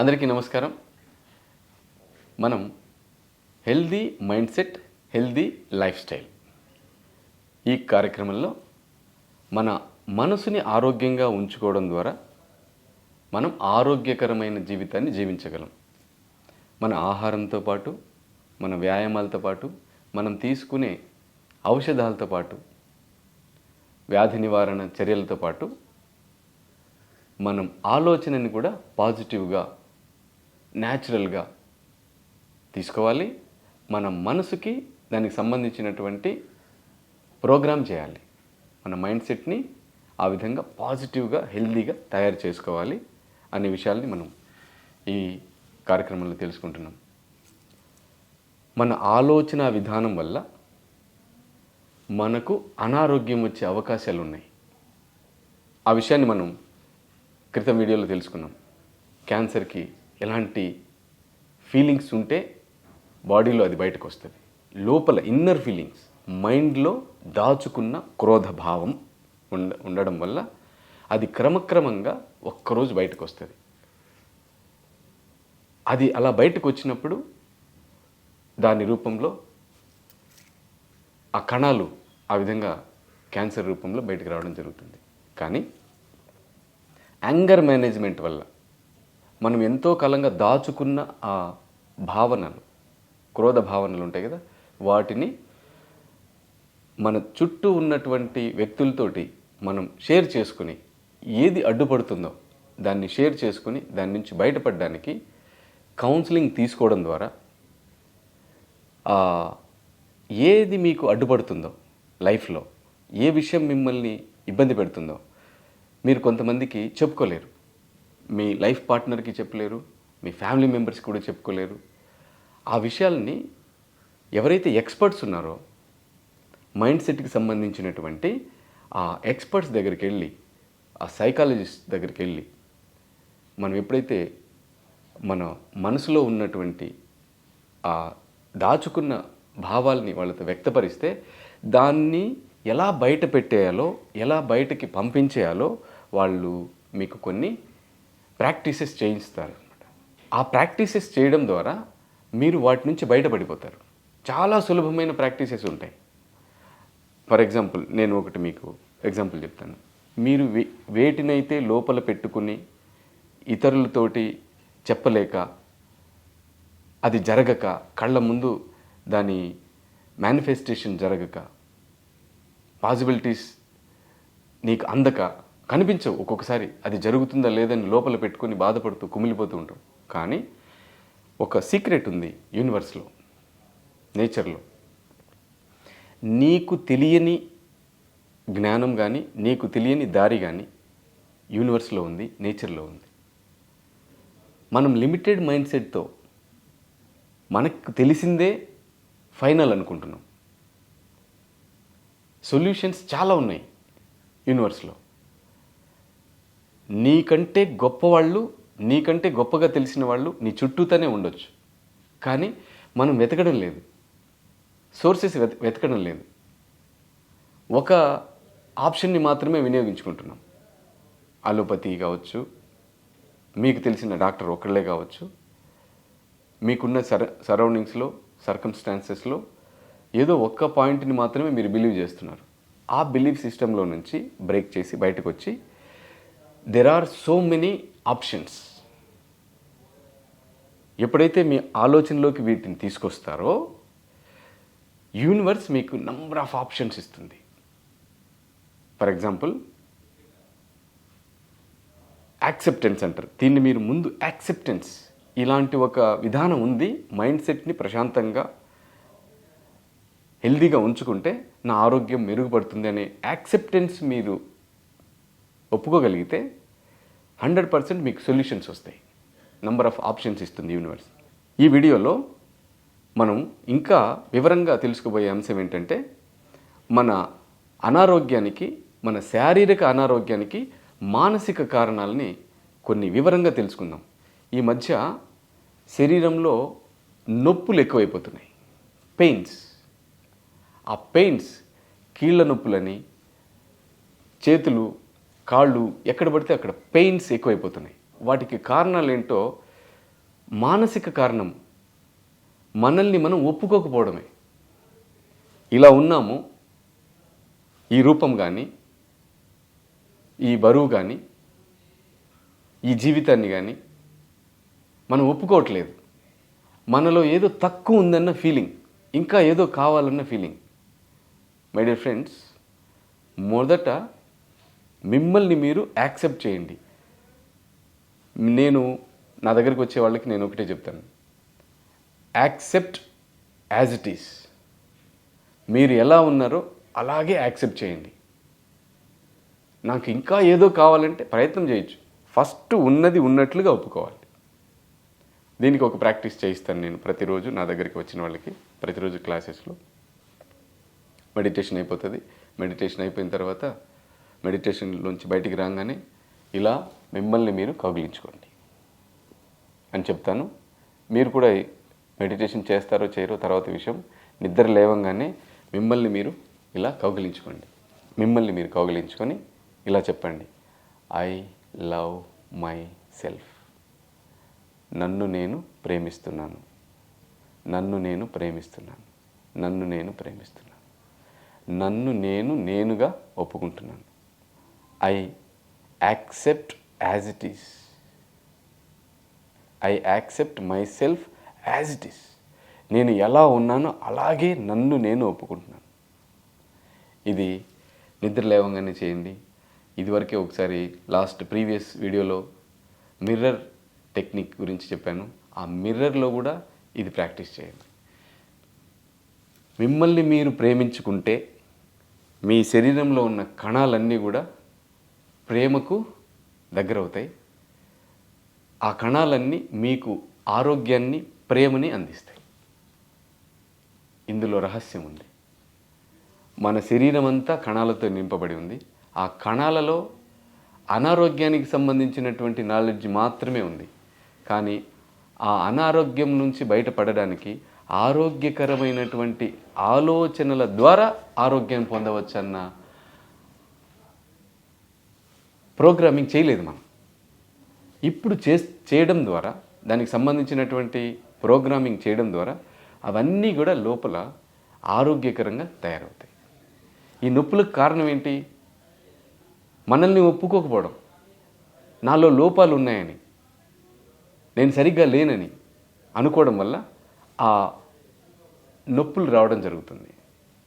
అందరికీ నమస్కారం. మనం healthy mindset healthy lifestyle ఈ కార్యక్రమంలో మన మనసుని ఆరోగ్యంగా ఉంచుకోవడం ద్వారా మనం ఆరోగ్యకరమైన జీవితాన్ని జీవించగలం. మన ఆహారంతో పాటు మన వ్యాయామాలతో పాటు మనం తీసుకునే ఔషధాలతో పాటు వ్యాధి నివారణ చర్యలతో పాటు మనం ఆలోచనని కూడా పాజిటివ్గా న్యాచురల్గా తీసుకోవాలి. మన మనసుకి దానికి సంబంధించినటువంటి ప్రోగ్రామ్ చేయాలి. మన మైండ్ సెట్ని ఆ విధంగా పాజిటివ్గా హెల్దీగా తయారు చేసుకోవాలి అనే విషయాల్ని మనం ఈ కార్యక్రమంలో తెలుసుకుంటున్నాం. మన ఆలోచన విధానం వల్ల మనకు అనారోగ్యం వచ్చే అవకాశాలు ఉన్నాయి. ఆ విషయాన్ని మనం క్రితం వీడియోలో తెలుసుకున్నాం. క్యాన్సర్కి ఎలాంటి ఫీలింగ్స్ ఉంటే బాడీలో అది బయటకు వస్తుంది లోపల ఇన్నర్ ఫీలింగ్స్ మైండ్లో దాచుకున్న క్రోధ భావం ఉండ ఉండడం వల్ల అది క్రమక్రమంగా ఒక్కరోజు బయటకు వస్తుంది అది అలా బయటకు వచ్చినప్పుడు దాని రూపంలో ఆ కణాలు ఆ విధంగా క్యాన్సర్ రూపంలో బయటకు రావడం జరుగుతుంది. కానీ యాంగర్ మేనేజ్మెంట్ వల్ల మనం ఎంతో కాలంగా దాచుకున్న ఆ భావనలు క్రోధ భావనలు ఉంటాయి కదా? వాటిని మన చుట్టూ ఉన్నటువంటి వ్యక్తులతోటి మనం షేర్ చేసుకుని ఏది అడ్డుపడుతుందో దాన్ని షేర్ చేసుకుని దాని నుంచి బయటపడడానికి కౌన్సిలింగ్ తీసుకోవడం ద్వారా ఏది మీకు అడ్డుపడుతుందో లైఫ్లో ఏ విషయం మిమ్మల్ని ఇబ్బంది పెడుతుందో మీరు కొంతమందికి చెప్పుకోలేరు. మీ లైఫ్ పార్ట్నర్కి చెప్పలేరు మీ ఫ్యామిలీ మెంబర్స్కి కూడా చెప్పుకోలేరు. ఆ విషయాల్ని ఎవరైతే ఎక్స్పర్ట్స్ ఉన్నారో మైండ్ సెట్కి సంబంధించినటువంటి ఆ ఎక్స్పర్ట్స్ దగ్గరికి వెళ్ళి ఆ సైకాలజిస్ట్ దగ్గరికి వెళ్ళి మనం ఎప్పుడైతే మన మనసులో ఉన్నటువంటి ఆ దాచుకున్న భావాల్ని వాళ్ళతో వ్యక్తపరిస్తే దాన్ని ఎలా బయట పెట్టేయాలో ఎలా బయటకి పంపించేయాలో వాళ్ళు మీకు కొన్ని ప్రాక్టీసెస్ చేయిస్తారు అనమాట ఆ ప్రాక్టీసెస్ చేయడం ద్వారా మీరు వాటి నుంచి బయటపడిపోతారు. చాలా సులభమైన ప్రాక్టీసెస్ ఉంటాయి. ఫర్ ఎగ్జాంపుల్ నేను ఒకటి మీకు ఎగ్జాంపుల్ చెప్తాను. మీరు వే- వేటినైతే లోపల పెట్టుకుని ఇతరులతోటి చెప్పలేక అది జరగక కళ్ళ ముందు దాని మేనిఫెస్టేషన్ జరగక పాసిబిలిటీస్ నీకు అందక కనిపించవు ఒక్కొక్కసారి. అది జరుగుతుందా లేదని లోపల పెట్టుకొని బాధపడుతూ కుమిలిపోతూ ఉంటాం. కానీ ఒక సీక్రెట్ ఉంది యూనివర్స్లో నేచర్లో. నీకు తెలియని జ్ఞానం కానీ నీకు తెలియని దారి కానీ యూనివర్స్లో ఉంది నేచర్లో ఉంది. మనం లిమిటెడ్ మైండ్ సెట్తో మనకు తెలిసిందే ఫైనల్ అనుకుంటున్నాం. సొల్యూషన్స్ చాలా ఉన్నాయి యూనివర్స్లో. నీకంటే గొప్పవాళ్ళు నీకంటే గొప్పగా తెలిసిన వాళ్ళు నీ చుట్టూతోనే ఉండొచ్చు. కానీ మనం వెతకడం లేదు. సోర్సెస్ వెత వెతకడం లేదు. ఒక ఆప్షన్ని మాత్రమే వినియోగించుకుంటున్నాం. అలోపతి కావచ్చు మీకు తెలిసిన డాక్టర్ ఒకళ్ళే కావచ్చు మీకున్న సర సరౌండింగ్స్లో సర్కమ్స్టాన్సెస్లో ఏదో ఒక్క పాయింట్ని మాత్రమే మీరు బిలీవ్ చేస్తున్నారు. ఆ బిలీఫ్ సిస్టంలో నుంచి బ్రేక్ చేసి బయటకు వచ్చి there are so many options ఎప్పుడైతే మీ ఆలోచనలోకి వీటిని తీసుకొస్తారో యూనివర్స్ మీకు నంబర్ ఆఫ్ ఆప్షన్స్ ఇస్తుంది. ఫర్ ఎగ్జాంపుల్ యాక్సెప్టెన్స్ అంటారు. దీన్ని మీరు ముందు యాక్సెప్టెన్స్ ఇలాంటి ఒక విధానం ఉంది. మైండ్ సెట్ని ప్రశాంతంగా హెల్దీగా ఉంచుకుంటే నా ఆరోగ్యం మెరుగుపడుతుంది అనే యాక్సెప్టెన్స్ మీరు ఒప్పుకోగలిగితే హండ్రెడ్ పర్సెంట్ మీకు సొల్యూషన్స్ వస్తాయి. నంబర్ ఆఫ్ ఆప్షన్స్ ఇస్తుంది యూనివర్స్ ఈ వీడియోలో మనం ఇంకా వివరంగా తెలుసుకోబోయే అంశం ఏంటంటే మన అనారోగ్యానికి మన శారీరక అనారోగ్యానికి మానసిక కారణాలని కొన్ని వివరంగా తెలుసుకుందాం. ఈ మధ్య శరీరంలో నొప్పులు ఎక్కువైపోతున్నాయి. పెయిన్స్ ఆ పెయిన్స్ కీళ్ళ నొప్పులని చేతులు కాళ్ళు ఎక్కడ పడితే అక్కడ పెయిన్స్ ఎక్కువైపోతున్నాయి. వాటికి కారణాలు ఏంటో మానసిక కారణం. మనల్ని మనం ఒప్పుకోకపోవడమే. ఇలా ఉన్నాము. ఈ రూపం కానీ ఈ బరువు కానీ ఈ జీవితాన్ని కానీ మనం ఒప్పుకోవట్లేదు. మనలో ఏదో తక్కువ ఉందన్న ఫీలింగ్ ఇంకా ఏదో కావాలన్న ఫీలింగ్. మై డియర్ ఫ్రెండ్స్ మొదట మిమ్మల్ని మీరు యాక్సెప్ట్ చేయండి. నేను నా దగ్గరికి వచ్చే వాళ్ళకి నేను ఒకటే చెప్తాను. Accept as it is. మీరు ఎలా ఉన్నారో అలాగే యాక్సెప్ట్ చేయండి. నాకు ఇంకా ఏదో కావాలంటే ప్రయత్నం చేయొచ్చు. ఫస్ట్ ఉన్నది ఉన్నట్లుగా ఒప్పుకోవాలి. దీనికి ఒక ప్రాక్టీస్ చేయిస్తాను నేను ప్రతిరోజు నా దగ్గరికి వచ్చిన వాళ్ళకి. ప్రతిరోజు క్లాసెస్లో. మెడిటేషన్ అయిపోతుంది. మెడిటేషన్ అయిపోయిన తర్వాత మెడిటేషన్లోంచి బయటికి రాగానే ఇలా మిమ్మల్ని మీరు కౌగిలించుకోండి అని చెప్తాను. మీరు కూడా మెడిటేషన్ చేస్తారో చేయరో తర్వాత విషయం నిద్ర లేవంగానే మిమ్మల్ని మీరు ఇలా కౌగిలించుకోండి. మిమ్మల్ని మీరు కౌగిలించుకొని ఇలా చెప్పండి. I love myself. నన్ను నేను ప్రేమిస్తున్నాను. నన్ను నేను ప్రేమిస్తున్నాను. నన్ను నేను ప్రేమిస్తున్నాను. నన్ను నేను నేనుగా ఒప్పుకుంటున్నాను. I accept as it is I accept myself as it is నేను ఎలా ఉన్నానో అలాగే నన్ను నేను ఒప్పుకుంటున్నాను. ఇది నిద్ర లేవంగానే చేయండి. ఇదివరకే ఒకసారి లాస్ట్ ప్రీవియస్ వీడియోలో మిర్రర్ టెక్నిక్ గురించి చెప్పాను. ఆ మిర్రర్లో కూడా ఇది ప్రాక్టీస్ చేయండి. మిమ్మల్ని మీరు ప్రేమించుకుంటే మీ శరీరంలో ఉన్న కణాలన్నీ కూడా ప్రేమకు దగ్గరవుతాయి. ఆ కణాలన్నీ మీకు ఆరోగ్యాన్ని ప్రేమని అందిస్తాయి. ఇందులో రహస్యం ఉంది. మన శరీరం అంతా కణాలతో నింపబడి ఉంది. ఆ కణాలలో అనారోగ్యానికి సంబంధించినటువంటి నాలెడ్జ్ మాత్రమే ఉంది. కానీ ఆ అనారోగ్యం నుంచి బయటపడడానికి ఆరోగ్యకరమైనటువంటి ఆలోచనల ద్వారా ఆరోగ్యం పొందవచ్చన్న ప్రోగ్రామింగ్ చేయలేదు మనం. ఇప్పుడు చే చేయడం ద్వారా దానికి సంబంధించినటువంటి ప్రోగ్రామింగ్ చేయడం ద్వారా అవన్నీ కూడా లోపల ఆరోగ్యకరంగా తయారవుతాయి. ఈ నొప్పులకు కారణం ఏంటి? మనల్ని ఒప్పుకోకపోవడం. నాలో లోపాలు ఉన్నాయని నేను సరిగ్గా లేనని అనుకోవడం వల్ల ఆ నొప్పులు రావడం జరుగుతుంది.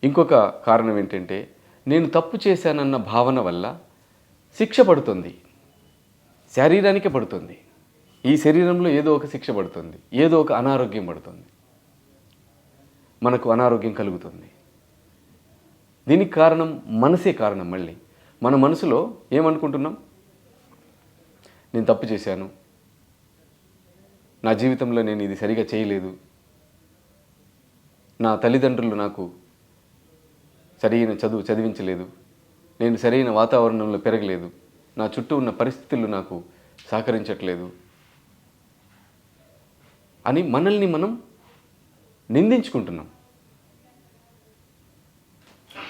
ఇంకొక కారణం ఏంటంటే నేను తప్పు చేశానన్న భావన వల్ల శిక్ష పడుతుంది. శరీరానికే పడుతుంది. ఈ శరీరంలో ఏదో ఒక శిక్ష పడుతుంది. ఏదో ఒక అనారోగ్యం పడుతుంది. మనకు అనారోగ్యం కలుగుతుంది. దీనికి కారణం మనసే కారణం మళ్ళీ. మన మనసులో ఏమనుకుంటున్నాం? నేను తప్పు చేశాను. నా జీవితంలో నేను ఇది సరిగా చేయలేదు. నా తల్లిదండ్రులు నాకు సరైన చదువు చదివించలేదు. నేను సరైన వాతావరణంలో పెరగలేదు. నా చుట్టూ ఉన్న పరిస్థితులు నాకు సహకరించట్లేదు. అని మనల్ని మనం నిందించుకుంటున్నాం.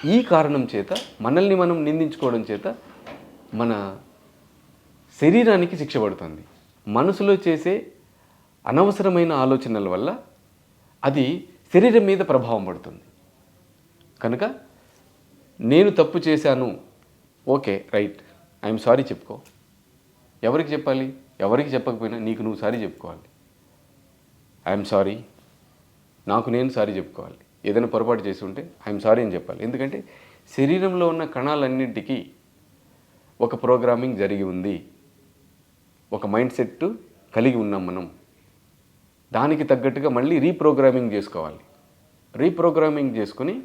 ఈ కారణం చేత మనల్ని మనం నిందించుకోవడం చేత మన శరీరానికి శిక్ష పడుతుంది. మనసులో చేసే అనవసరమైన ఆలోచనల వల్ల అది శరీరం మీద ప్రభావం పడుతుంది. కనుక నేను తప్పు చేశాను. Okay right. ఐఎమ్ సారీ చెప్పుకో. ఎవరికి చెప్పాలి? ఎవరికి చెప్పకపోయినా నీకు నువ్వు సారీ చెప్పుకోవాలి. I'm sorry. నాకు నేను సారీ చెప్పుకోవాలి. ఏదైనా పొరపాటు చేసి ఉంటే ఐఎమ్ సారీ అని చెప్పాలి. ఎందుకంటే శరీరంలో ఉన్న కణాలన్నింటికి ఒక ప్రోగ్రామింగ్ జరిగి ఉంది. ఒక మైండ్ సెట్ కలిగి ఉన్నాం మనం. దానికి తగ్గట్టుగా మళ్ళీ రీప్రోగ్రామింగ్ చేసుకోవాలి. రీప్రోగ్రామింగ్ చేసుకుని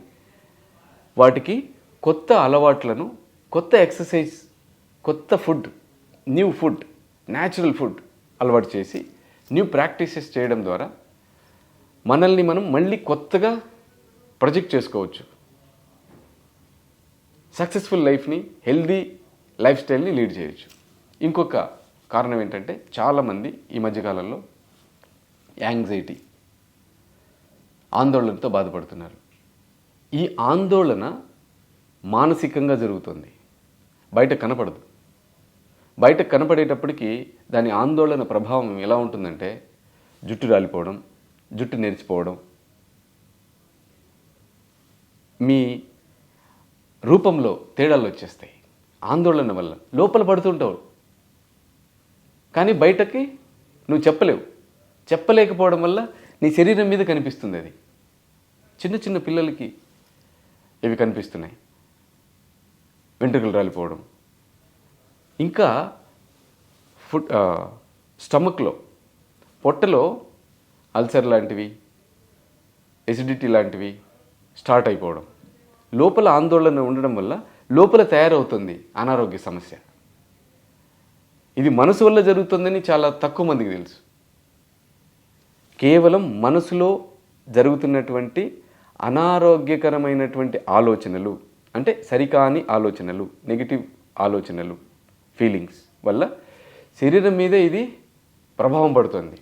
వాటికి కొత్త అలవాట్లను కొత్త ఎక్సర్సైజ్ కొత్త food new food natural food అలవాటు చేసి న్యూ ప్రాక్టీసెస్ చేయడం ద్వారా మనల్ని మనం మళ్ళీ కొత్తగా ప్రొజెక్ట్ చేసుకోవచ్చు. సక్సెస్ఫుల్ లైఫ్ని హెల్దీ లైఫ్ స్టైల్ని లీడ్ చేయొచ్చు. ఇంకొక కారణం ఏంటంటే చాలామంది ఈ మధ్యకాలంలో యాంగ్జైటీ ఆందోళనతో బాధపడుతున్నారు. ఈ ఆందోళన మానసికంగా జరుగుతుంది. బయట కనపడదు. బయట కనపడేటప్పటికీ దాని ఆందోళన ప్రభావం ఎలా ఉంటుందంటే జుట్టు రాలిపోవడం జుట్టు నేర్చిపోవడం. మీ రూపంలో తేడాలు వచ్చేస్తాయి. ఆందోళన వల్ల లోపల పడుతుంటావు కానీ బయటకి నువ్వు చెప్పలేవు. చెప్పలేకపోవడం వల్ల నీ శరీరం మీద కనిపిస్తుంది అది. చిన్న చిన్న పిల్లలకి ఇవి కనిపిస్తున్నాయి. వెంట్రుకలు రాలిపోవడం. ఇంకా ఫుడ్ స్టమక్లో పొట్టలో అల్సర్ లాంటివి ఎసిడిటీ లాంటివి స్టార్ట్ అయిపోవడం. లోపల ఆందోళన ఉండడం వల్ల లోపల తయారవుతుంది అనారోగ్య సమస్య. ఇది మనసు వల్ల జరుగుతుందని చాలా తక్కువ మందికి తెలుసు. కేవలం మనసులో జరుగుతున్నటువంటి అనారోగ్యకరమైనటువంటి ఆలోచనలు అంటే సరికాని ఆలోచనలు నెగిటివ్ ఆలోచనలు ఫీలింగ్స్ వల్ల శరీరం మీద ఇది ప్రభావం పడుతుంది.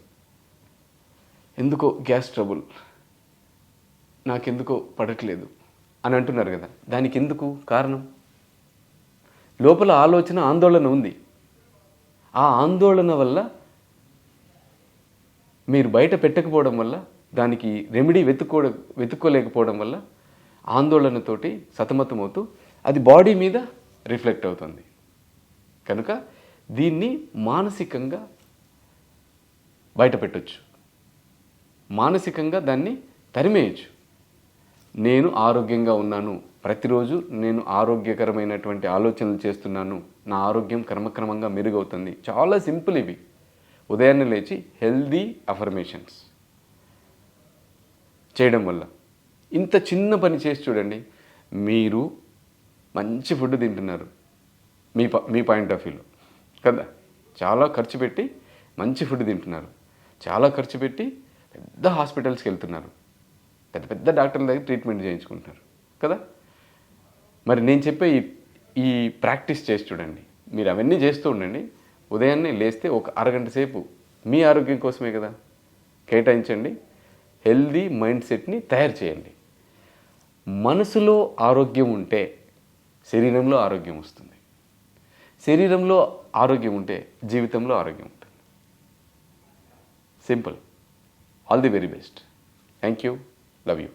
ఎందుకో గ్యాస్ ట్రబుల్ నాకెందుకో పడట్లేదు అని అంటున్నారు కదా దానికి ఎందుకు కారణం? లోపల ఆలోచన ఆందోళన ఉంది. ఆ ఆందోళన వల్ల మీరు బయట పెట్టకపోవడం వల్ల దానికి రెమెడీ వెతుక్కో వెతుక్కోలేకపోవడం వల్ల ఆందోళనతోటి సతమతమవుతూ అది బాడీ మీద రిఫ్లెక్ట్ అవుతుంది. కనుక దీన్ని మానసికంగా బయట పెట్టొచ్చు మానసికంగా దాన్ని తరిమేయచ్చు. నేను ఆరోగ్యంగా ఉన్నాను. ప్రతిరోజు నేను ఆరోగ్యకరమైనటువంటి ఆలోచనలు చేస్తున్నాను. నా ఆరోగ్యం క్రమక్రమంగా మెరుగవుతుంది. చాలా సింపుల్ ఇవి. ఉదయాన్నే లేచి హెల్దీ అఫర్మేషన్స్ చేయడం వల్ల. ఇంత చిన్న పని చేసి చూడండి మీరు మంచి ఫుడ్ తింటున్నారు మీ ప మీ పాయింట్ ఆఫ్ వ్యూలో కదా? చాలా ఖర్చు పెట్టి మంచి ఫుడ్ తింటున్నారు. చాలా ఖర్చు పెట్టి పెద్ద హాస్పిటల్స్కి వెళ్తున్నారు. పెద్ద పెద్ద డాక్టర్ల దగ్గర ట్రీట్మెంట్ చేయించుకుంటున్నారు. కదా? మరి నేను చెప్పే ఈ ఈ ప్రాక్టీస్ చేసి చూడండి. మీరు అవన్నీ చేస్తూ ఉండండి. ఉదయాన్నే లేస్తే ఒక అరగంట సేపు మీ ఆరోగ్యం కోసమే కదా? కేటాయించండి. హెల్దీ మైండ్ సెట్ని తయారు చేయండి. మనసులో ఆరోగ్యం ఉంటే శరీరంలో ఆరోగ్యం వస్తుంది. శరీరంలో ఆరోగ్యం ఉంటే జీవితంలో ఆరోగ్యం ఉంటుంది. Simple all the very best thank you love you